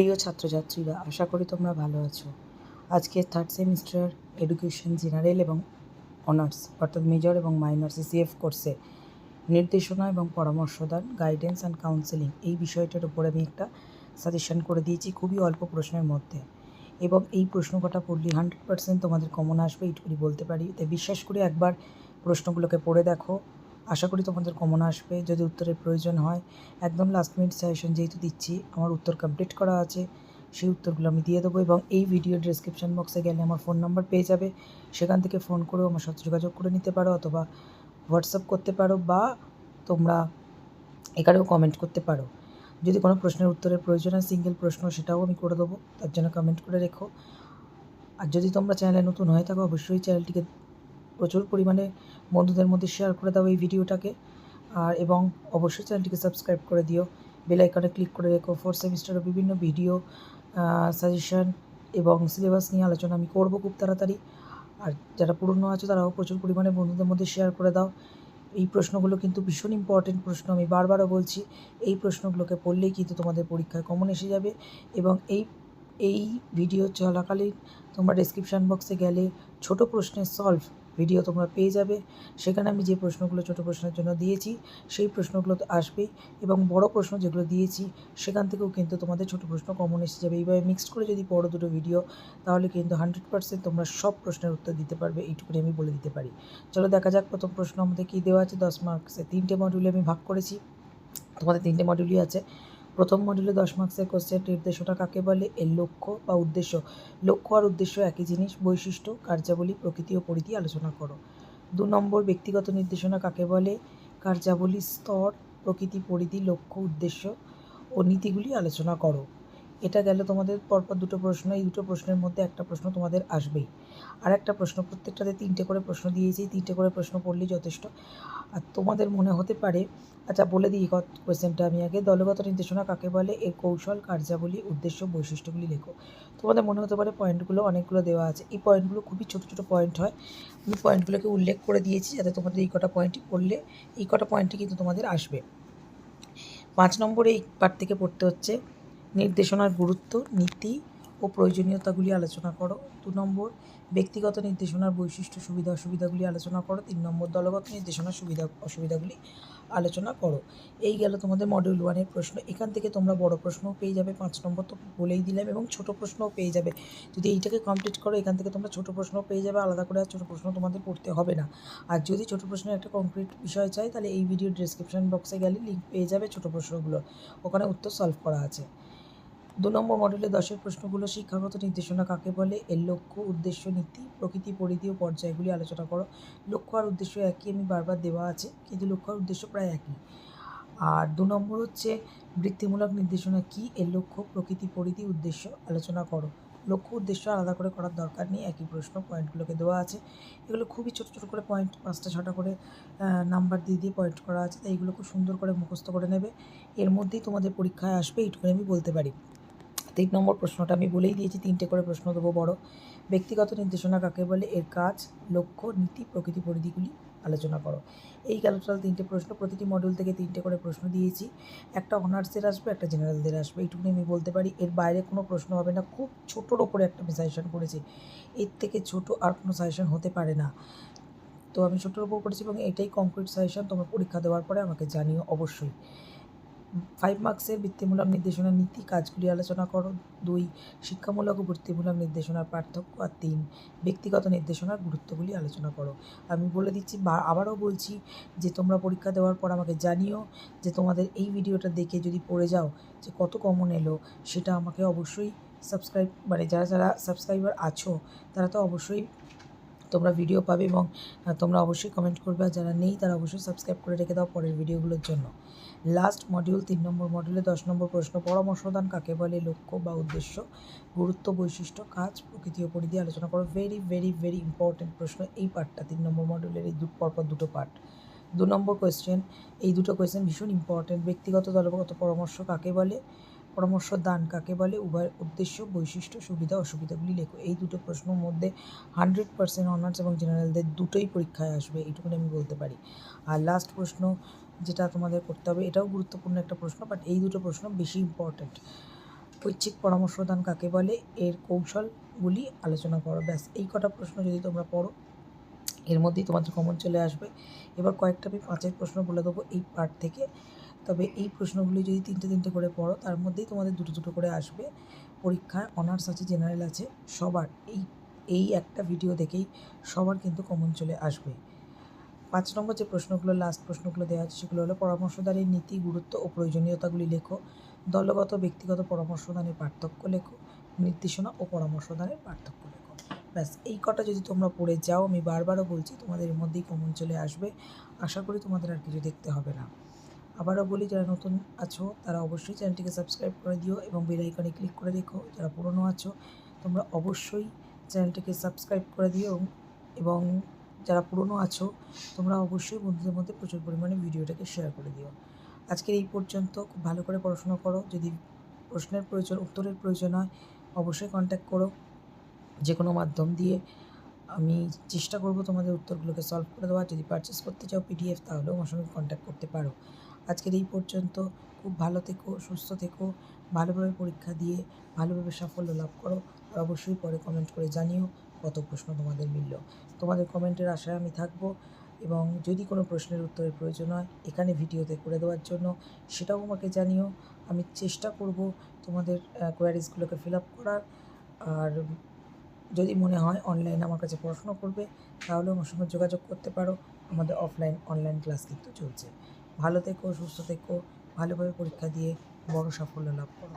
প্রিয় ছাত্রছাত্রীরা, আশা করি তোমরা ভালো আছো। আজকে থার্ড সেমিস্টার এডুকেশন জেনারেল এবং অনার্স অর্থাৎ মেজর এবং মাইনর সিসিএফ কোর্সে নির্দেশনা এবং পরামর্শদান গাইডেন্স অ্যান্ড কাউন্সেলিং এই বিষয়টার উপরে আমি একটা সাজেশন করে দিয়েছি খুবই অল্প প্রশ্নের মধ্যে। এবং এই প্রশ্ন কটা পড়লে হান্ড্রেড পার্সেন্ট তোমাদের কমন আসবে, এইটুকুনি বলতে পারি। তাই বিশ্বাস করে একবার প্রশ্নগুলোকে পড়ে দেখো আশা করি তোমাদের কমন আসবে। যদি উত্তরের প্রয়োজন হয়, একদম লাস্ট মিনিট সাজেশন যেহেতু দিচ্ছি, আমার উত্তর কমপ্লিট করা আছে, সেই উত্তরগুলো আমি দিয়ে দেবো এবং এই ভিডিও ডিসক্রিপশন বক্সে গেলে আমার ফোন নাম্বার পেয়ে যাবে। সেখান থেকে ফোন করেও আমার সাথে যোগাযোগ করে নিতে পারো অথবা হোয়াটসঅ্যাপ করতে পারো বা তোমরা এখানেও কমেন্ট করতে পারো। যদি কোনো প্রশ্নের উত্তরের প্রয়োজন হয় সিঙ্গেল প্রশ্ন, সেটাও আমি করে দেবো। তার জন্য কমেন্ট করে রেখো। আর যদি তোমরা চ্যানেলে নতুন হয়ে থাকো, অবশ্যই চ্যানেলটিকে প্রচুর পরিমাণে বন্ধুদের মধ্যে শেয়ার করে দাও এই ভিডিওটাকে আর এবং অবশ্যই চ্যানেলটিকে সাবস্ক্রাইব করে দিও। বেল আইকনে ক্লিক করে রেখো। ফোর্থ সেমিস্টারের বিভিন্ন ভিডিও সাজেশন এবং সিলেবাস নিয়ে আলোচনা আমি করব খুব তাড়াতাড়ি। আর যারা পুরনো আছে, তারাও প্রচুর পরিমাণে বন্ধুদের মধ্যে শেয়ার করে দাও। এই প্রশ্নগুলো কিন্তু ভীষণ ইম্পর্টেন্ট প্রশ্ন। আমি বারবারও বলছি, এই প্রশ্নগুলোকে পড়লেই কিন্তু তোমাদের পরীক্ষায় কমন এসে যাবে। এবং এই এই ভিডিও চলাকালীন তোমরা ডেসক্রিপশান বক্সে গেলে ছোট প্রশ্নের সলভ ভিডিও তোমরা পেয়ে যাবে। সেখানে আমি যে প্রশ্নগুলো ছোট প্রশ্নের জন্য দিয়েছি, সেই প্রশ্নগুলো তো আসবেই এবং বড় প্রশ্ন যেগুলো দিয়েছি, সেখান থেকেও কিন্তু তোমাদের ছোট প্রশ্ন কমন এসে যাবে। এইভাবে মিক্সড করে যদি পড়ো দুটো ভিডিও তাহলে কিন্তু হান্ড্রেড পার্সেন্ট তোমরা সব প্রশ্নের উত্তর দিতে পারবে, এইটুকুনি আমি বলে দিতে পারি। চলো দেখা যাক প্রথম প্রশ্ন আমাদের কী দেওয়া আছে। দশ মার্কসে তিনটে মডিউলে আমি ভাগ করেছি। তোমাদের তিনটে মডিউলই আছে। প্রথম মডিউলে দশ মার্কসের কোশ্চেন নির্দেশনা কাকে বলে? এর লক্ষ্য বা উদ্দেশ্য? লক্ষ্য আর উদ্দেশ্য একই জিনিস, বৈশিষ্ট্য, কার্যাবলী, প্রকৃতি ও পরিধি আলোচনা করো। দু নম্বর, ব্যক্তিগত নির্দেশনা কাকে বলে? কার্যাবলী, স্তর, প্রকৃতি, পরিধি, লক্ষ্য, উদ্দেশ্য ও নীতিগুলি আলোচনা করো। এটা গেল তোমাদের পরপর দুটো প্রশ্ন, এই দুটো প্রশ্নের মধ্যে একটা প্রশ্ন তোমাদের আসবেই। আর একটা প্রশ্ন, প্রত্যেকটাতে তিনটে করে প্রশ্ন দিয়েছি, তিনটে করে প্রশ্ন পড়লেই যথেষ্ট। আর তোমাদের মনে হতে পারে আচ্ছা বলে দিই কোয়েশ্চেনটা আমি আগে। দলগত নির্দেশনা কাকে বলে? এর কৌশল, কার্যাবলী, উদ্দেশ্য, বৈশিষ্ট্যগুলি লেখো। তোমাদের মনে হতে পারে পয়েন্টগুলো অনেকগুলো দেওয়া আছে। এই পয়েন্টগুলো খুবই ছোটো ছোটো পয়েন্ট হয়। আমি পয়েন্টগুলোকে উল্লেখ করে দিয়েছি যাতে তোমাদের এই কটা পয়েন্টই পড়লে, এই কটা পয়েন্টই কিন্তু তোমাদের আসবে। পাঁচ নম্বরে এই পার্ট থেকে পড়তে হচ্ছে নির্দেশনার গুরুত্ব, নীতি ও প্রয়োজনীয়তাগুলি আলোচনা করো। দু নম্বর, ব্যক্তিগত নির্দেশনার বৈশিষ্ট্য, সুবিধা, অসুবিধাগুলি আলোচনা করো। তিন নম্বর, দলগত নির্দেশনার সুবিধা, অসুবিধাগুলি আলোচনা করো। এই গেল তোমাদের মডিউল ওয়ানের প্রশ্ন। এখান থেকে তোমরা বড় প্রশ্নও পেয়ে যাবে, পাঁচ নম্বর তো বলেই দিলাম, এবং ছোট প্রশ্নও পেয়ে যাবে। যদি এইটাকে কমপ্লিট করো, এখান থেকে তোমরা ছোট প্রশ্নও পেয়ে যাবে, আলাদা করে আর ছোটো প্রশ্ন তোমাদের পড়তে হবে না। আর যদি ছোটো প্রশ্নের একটা কংক্রিট বিষয় চাই, তাহলে এই ভিডিও ডিসক্রিপশন বক্সে গেলে লিঙ্ক পেয়ে যাবে ছোটো প্রশ্নগুলো। ওখানে উত্তর সলভ করা আছে। দু নম্বর মডেলে দশের প্রশ্নগুলো শিক্ষাগত নির্দেশনা কাকে বলে? এর লক্ষ্য, উদ্দেশ্য, নীতি, প্রকৃতি, পরিধি ও পর্যায়গুলি আলোচনা করো। লক্ষ্য আর উদ্দেশ্য একই আমি বারবার দেওয়া আছে, কিন্তু লক্ষ্য আর উদ্দেশ্য প্রায় একই। আর দু নম্বর হচ্ছে বৃত্তিমূলক নির্দেশনা কী? এর লক্ষ্য, প্রকৃতি, পরিধি, উদ্দেশ্য আলোচনা করো। লক্ষ্য, উদ্দেশ্য আলাদা করে করার দরকার নেই, একই প্রশ্ন পয়েন্টগুলোকে দেওয়া আছে। এগুলো খুবই ছোটো ছোটো করে পয়েন্ট পাঁচটা, ছটা করে নাম্বার দিয়ে দিয়ে পয়েন্ট করা আছে, তাই এগুলো খুব সুন্দর করে মুখস্থ করে নেবে। এর মধ্যেই তোমাদের পরীক্ষায় আসবে এইটুকুনি আমি বলতে পারি। তিন নম্বর প্রশ্নটা আমি বলেই দিয়েছি, তিনটে করে প্রশ্ন দেবো বড়। ব্যক্তিগত নির্দেশনা কাকে বলে? এর কাজ, লক্ষ্য, নীতি, প্রকৃতি পরিধিগুলি আলোচনা করো। এই টোটাল তিনটে প্রশ্ন, প্রতিটি মডিউল থেকে তিনটে করে প্রশ্ন দিয়েছি। একটা অনার্সের আসবে, একটা জেনারেলদের আসবে, এইটুকুনি আমি বলতে পারি। এর বাইরে কোনো প্রশ্ন হবে না, খুব ছোটোর ওপরে একটা আমি সাজেশন করেছি। এর থেকে ছোট আর কোনো সাজেশন হতে পারে না। তো আমি ছোটোর ওপর করেছি এবং এটাই কমপ্লিট সাজেশন তোমার পরীক্ষা দেওয়ার পরে আমাকে জানিও অবশ্যই। ফাইভ মার্কসের বৃত্তিমূলক নির্দেশনার নীতি কাজগুলি আলোচনা করো। দুই শিক্ষামূলক ও বৃত্তিমূলক নির্দেশনার পার্থক্য। আর তিন ব্যক্তিগত নির্দেশনার গুরুত্বগুলি আলোচনা করো। আমি বলে দিচ্ছি বা আবারও বলছি যে তোমরা পরীক্ষা দেওয়ার পর আমাকে জানিও যে তোমাদের এই ভিডিওটা দেখে যদি পড়ে যাও যে কত কমন এলো সেটা আমাকে অবশ্যই সাবস্ক্রাইব মানে যারা যারা সাবস্ক্রাইবার আছো তারা তো অবশ্যই তোমরা ভিডিও পাবে এবং তোমরা অবশ্যই কমেন্ট করবে। আর যারা নেই, তারা অবশ্যই সাবস্ক্রাইব করে রেখে দাও পরের ভিডিওগুলোর জন্য। লাস্ট মডিউল তিন নম্বর মডিউলে দশ নম্বর প্রশ্ন, পরামর্শদান কাকে বলে, লক্ষ্য বা উদ্দেশ্য, গুরুত্ব, বৈশিষ্ট্য, কাজ, প্রকৃতি ও পরিধি আলোচনা করো। ভেরি ভেরি ভেরি ইম্পর্টেন্ট প্রশ্ন এই পার্টটা তিন নম্বর মডিউলের এই দু পরপর দুটো পার্ট দু নম্বর কোয়েশ্চেন এই দুটো কোয়েশ্চেন ভীষণ ইম্পর্টেন্ট ব্যক্তিগত, দলগত পরামর্শ কাকে বলে পরামর্শ দান কাকে বলে? উভয়ের উদ্দেশ্য, বৈশিষ্ট্য, সুবিধা, অসুবিধাগুলি লেখো। এই দুটো প্রশ্নের মধ্যে হান্ড্রেড পার্সেন্ট অনার্স এবং জেনারেলদের দুটোই পরীক্ষায় আসবে, এইটুকুনি আমি বলতে পারি। আর লাস্ট প্রশ্ন যেটা তোমাদের করতে হবে, এটাও গুরুত্বপূর্ণ একটা প্রশ্ন বাট এই দুটো প্রশ্ন বেশি ইম্পর্ট্যান্ট ঐচ্ছিক পরামর্শদান কাকে বলে? এর কৌশলগুলি আলোচনা করো। ব্যাস, এই কটা প্রশ্ন যদি তোমরা পড়ো, এর মধ্যেই তোমাদের কমন চলে আসবে। এবার কয়েকটা আমি পাঁচের প্রশ্ন বলে দেবো এই পার্ট থেকে। তবে এই প্রশ্নগুলি যদি তিনটে তিনটে করে পড়ো, তার মধ্যেই তোমাদের দুটো দুটো করে আসবে। পরীক্ষায় অনার্স আছে জেনারেল আছে, সবার এই এই একটা ভিডিও দেখেই সবার কিন্তু কমন চলে আসবে। পাঁচ নম্বর যে প্রশ্নগুলো লাস্ট প্রশ্নগুলো দেওয়া আছে, সেগুলো হলো পরামর্শদানের নীতি, গুরুত্ব ও প্রয়োজনীয়তাগুলি লেখো। দলগত, ব্যক্তিগত পরামর্শদানের পার্থক্য লেখো। নির্দেশনা ও পরামর্শদানের পার্থক্য লেখো। ব্যাস, এই কটা যদি তোমরা পড়ে যাও, আমি বারবারও বলছি, তোমাদের মধ্যেই কমন চলে আসবে। আশা করি তোমাদের আর কিছু দেখতে হবে না। আবারও বলি, যারা নতুন আছো, তারা অবশ্যই চ্যানেলটিকে সাবস্ক্রাইব করে দিও এবং বেল আইকনে ক্লিক করে রেখো। যারা পুরনো আছো, তোমরা অবশ্যই চ্যানেলটিকে সাবস্ক্রাইব করে দিও এবং যারা পুরনো আছো, তোমরা অবশ্যই বন্ধুদের মধ্যে প্রচুর পরিমাণে ভিডিওটাকে শেয়ার করে দিও। আজকের এই পর্যন্ত, খুব ভালো করে পড়াশোনা করো। যদি প্রশ্নের প্রয়োজন, উত্তরের প্রয়োজন হয়, অবশ্যই কন্ট্যাক্ট করো। যে কোনো মাধ্যম দিয়ে আমি চেষ্টা করব তোমাদের উত্তরগুলোকে সলভ করে দেওয়ার। যদি পারচেস করতে চাও পিডিএফ তাহলেও আমার সঙ্গে কন্ট্যাক্ট করতে পারো। আজকের এই পর্যন্ত। খুব ভালো থেকো, সুস্থ থেকো, ভালোভাবে পরীক্ষা দিয়ে ভালোভাবে সাফল্য লাভ করো আর অবশ্যই পরে কমেন্ট করে জানিও কত প্রশ্ন তোমাদের মিলল। তোমাদের কমেন্টের আশায় আমি থাকব এবং যদি কোনো প্রশ্নের উত্তরের প্রয়োজন হয়, এখানে ভিডিওতে করে দেওয়ার জন্য সেটাও আমাকে জানিও। আমি চেষ্টা করব তোমাদের কোয়ারিজগুলোকে ফিল আপ করার। আর যদি মনে হয় অনলাইন আমার কাছে পড়াশোনা করবে, তাহলে আমার সঙ্গে যোগাযোগ করতে পারো। আমাদের অফলাইন অনলাইন ক্লাস কিন্তু চলছে। ভালো থেকো সুস্থ থেকো ভালোভাবে পরীক্ষা দিয়ে বড় সাফল্য লাভ করো।